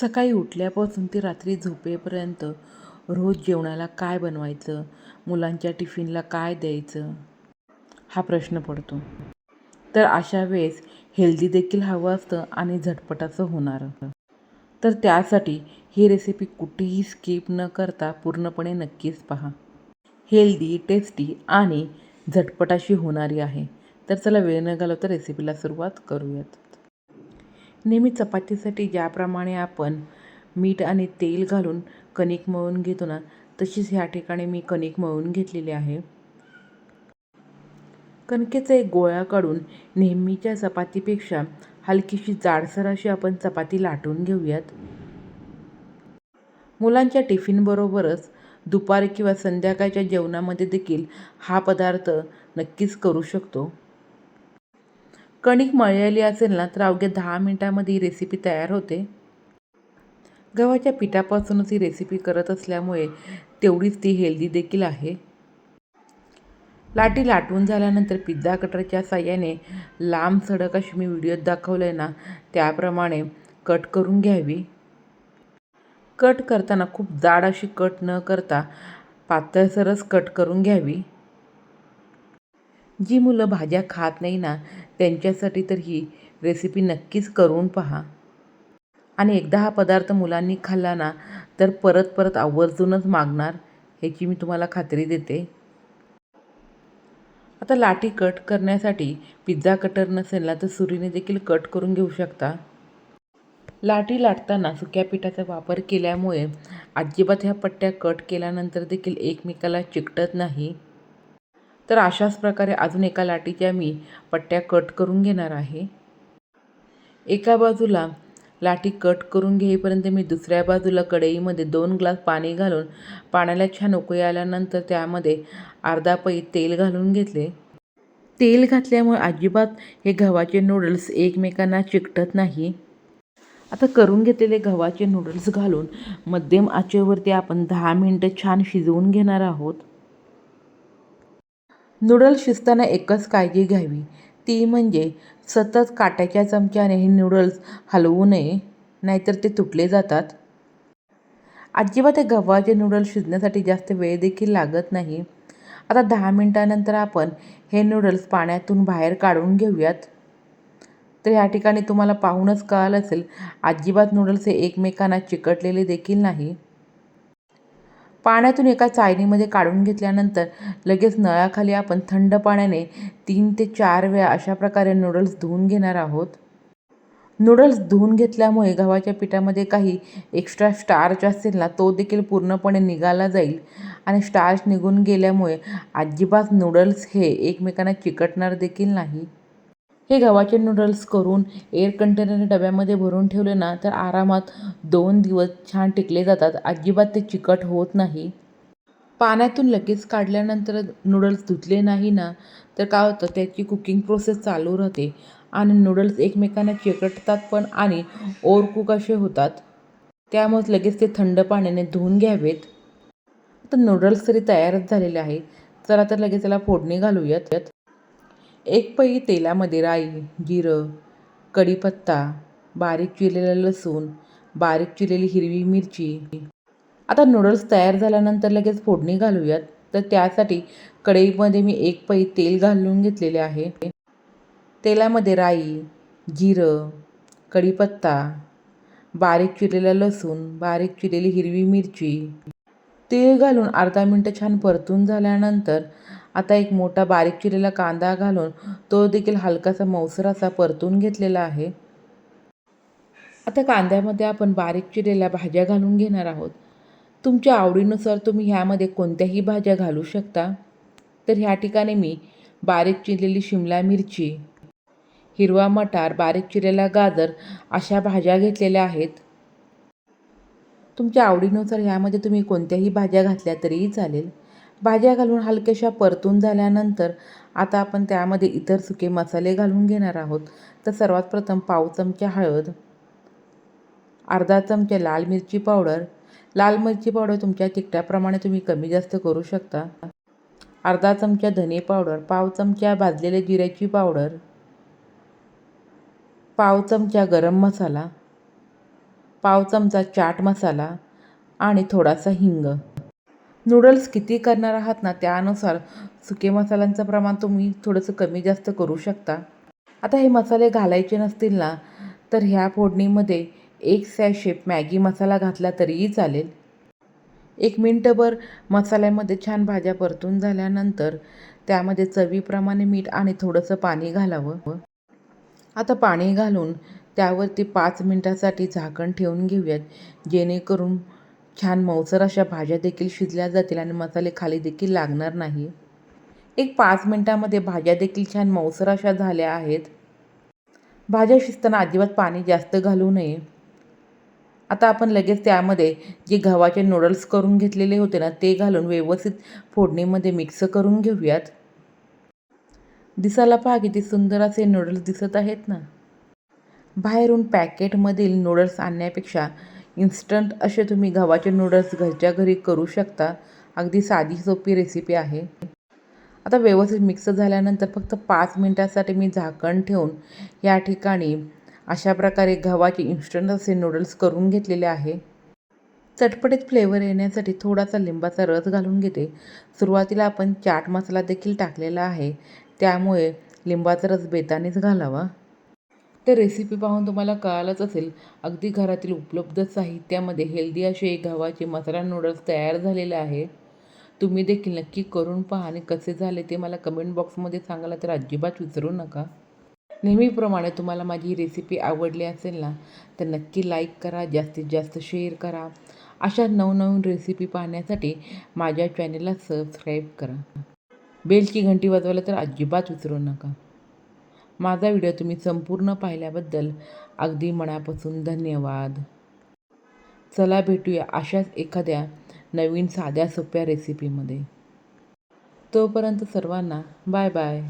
सकाळी उठल्यापासून ते रात्री झोपेपर्यंत रोज जेवणाला काय बनवायचं? मुलांच्या टिफिनला काय द्यायचं? हा प्रश्न पडतो. तर अशा वेळेस हेल्दी देखील हवं असतं आणि झटपटाचं होणारं. तर त्यासाठी ही रेसिपी कुठेही स्किप न करता पूर्णपणे नक्कीच पहा. हेल्दी टेस्टी आणि झटपटाशी होणारी आहे. तर चला वेळ न घालवता रेसिपीला सुरुवात करूयात. नेहमी चपातीसाठी ज्याप्रमाणे आपण मीठ आणि तेल घालून कणिक मळून घेतो ना तशीच ह्या ठिकाणी मी कणिक मळून घेतलेली आहे. कणकेचा एक गोळा काढून नेहमीच्या चपातीपेक्षा हलकीशी जाडसर अशी आपण चपाती लाटून घेऊयात. मुलांच्या टिफिनबरोबरच दुपारी किंवा संध्याकाळच्या जेवणामध्ये देखील हा पदार्थ नक्कीच करू शकतो. कणिक मळलेली असेल ना तर अवघ्या दहा मिनटामध्ये ही रेसिपी तयार होते. गव्हाच्या पिठापासूनच ही रेसिपी करत असल्यामुळे तेवढीच ती हेल्दी देखील आहे. लाटी लाटून झाल्यानंतर पिझ्झा कटरच्या साह्याने लांब सडक अशी मी व्हिडिओत दाखवलं आहे ना त्याप्रमाणे कट करून घ्यावी. कट करताना खूप जाड अशी कट न करता पातळसरच कट करून घ्यावी. जी मुलं भाज्या खात नाही ना त्यांच्यासाठी तर ही रेसिपी नक्कीच करून पहा. आणि एकदा हा पदार्थ मुलांनी खाल्ला ना तर परत परत आवर्जूनच मागणार ह्याची मी तुम्हाला खात्री देते. आता लाटी कट करण्यासाठी पिझ्झा कटर नसेल ना तर सुरीने देखील कट करून घेऊ शकता. लाटी लाटताना सुक्या पिठाचा वापर केल्यामुळे अजिबात ह्या पट्ट्या कट केल्यानंतर देखील एकमेकाला चिकटत नाही. तर अशाच प्रकारे अजून एका लाटीच्या मी पट्ट्या कट करून घेणार आहे. एका बाजूला लाटी कट करून घेईपर्यंत मी दुसऱ्या बाजूला कढईमध्ये दोन ग्लास पाणी घालून पाण्याला छान उकळी आल्यानंतर त्यामध्ये अर्धा पै तेल घालून घेतले. तेल घातल्यामुळे अजिबात हे गव्हाचे नूडल्स एकमेकांना चिकटत नाही. आता करून घेतलेले गव्हाचे नूडल्स घालून मध्यम आचेवरती आपण दहा मिनटं छान शिजवून घेणार आहोत. नूडल्स शिजताना एकच काळजी घ्यावी. ती म्हणजे सतत काट्याच्या चमच्याने हे नूडल्स हलवू नये नाहीतर ते तुटले जातात. अजिबात हे गव्हाचे नूडल्स शिजण्यासाठी जास्त वेळ देखील लागत नाही. आता दहा मिनटानंतर आपण हे नूडल्स पाण्यातून बाहेर काढून घेऊयात. तर ह्या ठिकाणी तुम्हाला पाहूनच कळालं असेल अजिबात नूडल्स हे एकमेकांना चिकटलेले देखील नाही. पाण्यातून एका चायनीमध्ये काढून घेतल्यानंतर लगेच नळाखाली आपण थंड पाण्याने तीन ते चार वेळा अशा प्रकारे नूडल्स धुवून घेणार आहोत. नूडल्स धुवून घेतल्यामुळे गव्हाच्या पिठामध्ये काही एक्स्ट्रा स्टार्च असेल ना तो देखील पूर्णपणे निघाला जाईल. आणि स्टार्च निघून गेल्यामुळे अजिबात नूडल्स हे एकमेकांना चिकटणार देखील नाही. हे गव्हाचे नूडल्स करून एअर कंटेनर डब्यामध्ये भरून ठेवले ना तर आरामात दोन दिवस छान टिकले जातात. अजिबात ते चिकट होत नाही. पाण्यातून लगेच काढल्यानंतर नूडल्स धुतले नाही ना तर काय होतं त्याची कुकिंग प्रोसेस चालू राहते. आणि नूडल्स एकमेकांना चिकटतात पण आणि ओरकूक असे होतात. त्यामुळे लगेच ते थंड पाण्याने धुवून घ्यावेत. तर नूडल्स तरी तयारच झालेले आहे. चला तर लगेच त्याला फोडणी घालूयात. एक पई तेलामध्ये राई जिरं कढीपत्ता बारीक चिरलेलं लसूण बारीक चिरलेली हिरवी मिरची. आता नूडल्स तयार झाल्यानंतर लगेच फोडणी घालूयात. तर त्यासाठी कढईमध्ये मी एक पई तेल घालून घेतलेले आहे. तेलामध्ये राई जिरं कढीपत्ता बारीक चिरलेला लसूण बारीक चिरलेली हिरवी मिरची. तेल घालून अर्धा मिनटं छान परतून झाल्यानंतर आता एक मोठा बारीक चिरलेला कांदा घालून तो देखील हलकासा मौसर असा परतून घेतलेला आहे. आता कांद्यामध्ये आपण बारीक चिरलेल्या भाज्या घालून घेणार आहोत. तुमच्या आवडीनुसार तुम्ही ह्यामध्ये कोणत्याही भाज्या घालू शकता. तर ह्या ठिकाणी मी बारीक चिरलेली शिमला मिरची हिरवा मटार बारीक चिरलेला गाजर अशा भाज्या घेतलेल्या आहेत. तुमच्या आवडीनुसार ह्यामध्ये तुम्ही कोणत्याही भाज्या घातल्या तरीही चालेल. भाज्या घालून हलक्याशा परतून झाल्यानंतर आता आपण त्यामध्ये इतर सुके मसाले घालून घेणार आहोत. तर सर्वात प्रथम पाव चमचा हळद अर्धा चमचा लाल मिरची पावडर. लाल मिरची पावडर तुमच्या तिखटाप्रमाणे तुम्ही कमी जास्त करू शकता. अर्धा चमचा धने पावडर पाव चमचा भाजलेल्या जिऱ्याची पावडर पाव चमचा गरम मसाला पाव चमचा चाट मसाला आणि थोडासा हिंग. नूडल्स किती करणार आहात ना त्यानुसार सुके मसाल्यांचं प्रमाण तुम्ही थोडंसं कमी जास्त करू शकता. आता हे मसाले घालायचे नसतील ना तर ह्या फोडणीमध्ये एक सॅशेप मॅगी मसाला घातला तरीही चालेल. एक मिनटभर मसाल्यामध्ये छान भाज्या परतून झाल्यानंतर त्यामध्ये चवीप्रमाणे मीठ आणि थोडंसं पाणी घालावं. आता पाणी घालून त्यावरती पाच मिनटासाठी झाकण ठेवून घेऊयात जेणेकरून छान मऊसर अशा भाज्या देखील शिजल्या जातील आणि मसाले खाली देखील लागणार नाही. एक पाच मिनटामध्ये भाज्या देखील छान मऊसर अशा झाल्या आहेत. भाज्या शिजताना अजिबात पाणी जास्त घालू नये. आता आपण लगेच त्यामध्ये जे गव्हाचे नूडल्स करून घेतलेले होते ना ते घालून व्यवस्थित फोडणीमध्ये मिक्स करून घेऊयात. दिसायला पहा किती सुंदर असे नूडल्स दिसत आहेत ना. बाहेरून पॅकेटमधील नूडल्स आणण्यापेक्षा इन्स्टंट असे तुम्ही गव्हाचे नूडल्स घरच्या घरी करू शकता. अगदी साधी सोपी रेसिपी आहे. आता व्यवस्थित मिक्स झाल्यानंतर फक्त पाच मिनटासाठी मी झाकण ठेवून या ठिकाणी अशा प्रकारे गव्हाचे इन्स्टंट असे नूडल्स करून घेतलेले आहे. चटपटीत फ्लेवर येण्यासाठी थोडासा लिंबाचा रस घालून घेते. सुरुवातीला आपण चाट मसाला देखील टाकलेला आहे. त्यामुळे लिंबाचा रस बेतानेच घालावा. तर रेसिपी पाहून तुम्हाला कळालंच असेल. अगदी घरातील उपलब्ध साहित्यामध्ये हेल्दी असे गव्हाचे मसाला नूडल्स तयार झालेले आहे. तुम्ही देखील नक्की करून पहा आणि कसे झाले ते मला कमेंट बॉक्समध्ये सांगायला तर अजिबात विसरू नका. नेहमीप्रमाणे तुम्हाला माझी ही रेसिपी आवडली असेल ना तर नक्की लाईक करा जास्तीत जास्त शेअर करा. अशा नवनवीन रेसिपी पाहण्यासाठी माझ्या चॅनेलला सबस्क्राईब करा. बेलची घंटी वाजवायला तर अजिबात विसरू नका. माझा व्हिडिओ तुम्ही संपूर्ण पाहिल्याबद्दल अगदी मनापासून धन्यवाद. चला भेटूया अशाच एखाद्या नवीन साध्या सोप्या रेसिपीमध्ये तोपर्यंत सर्वांना बाय बाय.